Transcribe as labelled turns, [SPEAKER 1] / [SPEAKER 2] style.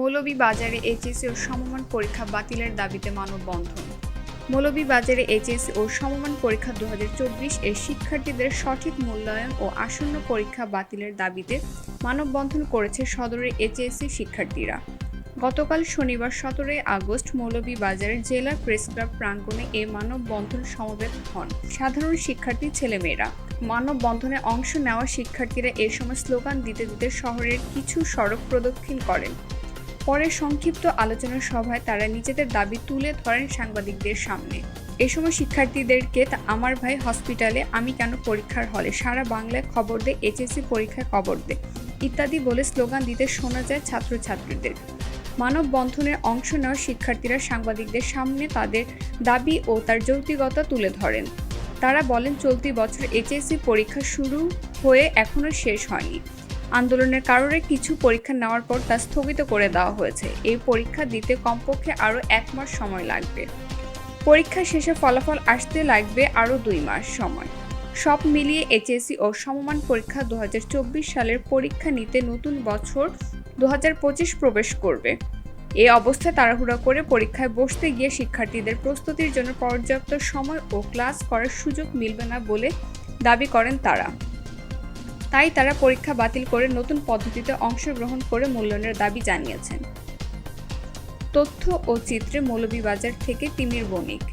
[SPEAKER 1] মৌলভীবাজারে HSC ও সমমান পরীক্ষা বাতিলের দাবিতে মানববন্ধন। মৌলভীবাজারে এইচএসসি ও সমমান পরীক্ষা দু এর শিক্ষার্থীদের সঠিক মূল্যায়ন ও আসন্ন পরীক্ষা বাতিলের দাবিতে মানববন্ধন করেছে সদরের এইচএসসি শিক্ষার্থীরা। গতকাল শনিবার সতেরোই আগস্ট মৌলভীবাজারের জেলা প্রেস ক্লাব প্রাঙ্গণে এ মানববন্ধন সমবেত হন সাধারণ শিক্ষার্থী ছেলেমেয়েরা। মানববন্ধনে অংশ নেওয়া শিক্ষার্থীরা এ সময় স্লোগান দিতে দিতে শহরের কিছু সড়ক প্রদক্ষিণ করেন। পরে সংক্ষিপ্ত আলোচনা সভায় তারা নিজেদের দাবি তুলে ধরেন সাংবাদিকদের সামনে। এ সময় শিক্ষার্থীদেরকে আমার ভাই হসপিটালে আমি কেন পরীক্ষার হলে? সারা বাংলায় খবর দে, এইচএসসি পরীক্ষায় খবর দে। ইত্যাদি বলে স্লোগান দিতে শোনা যায় ছাত্রছাত্রীদের। মানববন্ধনের অংশ নেওয়া শিক্ষার্থীরা সাংবাদিকদের সামনে তাদের দাবি ও তার যৌক্তিকতা তুলে ধরেন। তারা বলেন, চলতি বছর এইচএসসি পরীক্ষা শুরু হয়ে এখনও শেষ হয়নি। আন্দোলনের কারণে কিছু পরীক্ষা নেওয়ার পর তা স্থগিত করে দেওয়া হয়েছে। এই পরীক্ষা দিতে কমপক্ষে আরও এক মাস সময় লাগবে। পরীক্ষা শেষে ফলাফল আসতে লাগবে আরও দুই মাস সময়। সব মিলিয়ে এইচএসসি ও সমমান পরীক্ষা দু হাজার চব্বিশ সালের পরীক্ষা নিতে নতুন বছর দু হাজার পঁচিশ প্রবেশ করবে। এই অবস্থায় তাড়াহুড়া করে পরীক্ষায় বসতে গিয়ে শিক্ষার্থীদের প্রস্তুতির জন্য পর্যাপ্ত সময় ও ক্লাস করার সুযোগ মিলবে না বলে দাবি করেন তারা। তাই তারা পরীক্ষা বাতিল করে নতুন পদ্ধতিতে অংশগ্রহণ করে মূল্যায়নের দাবি জানিয়েছেন। তথ্য ও চিত্রে মৌলভীবাজার থেকে তিমির বণিক।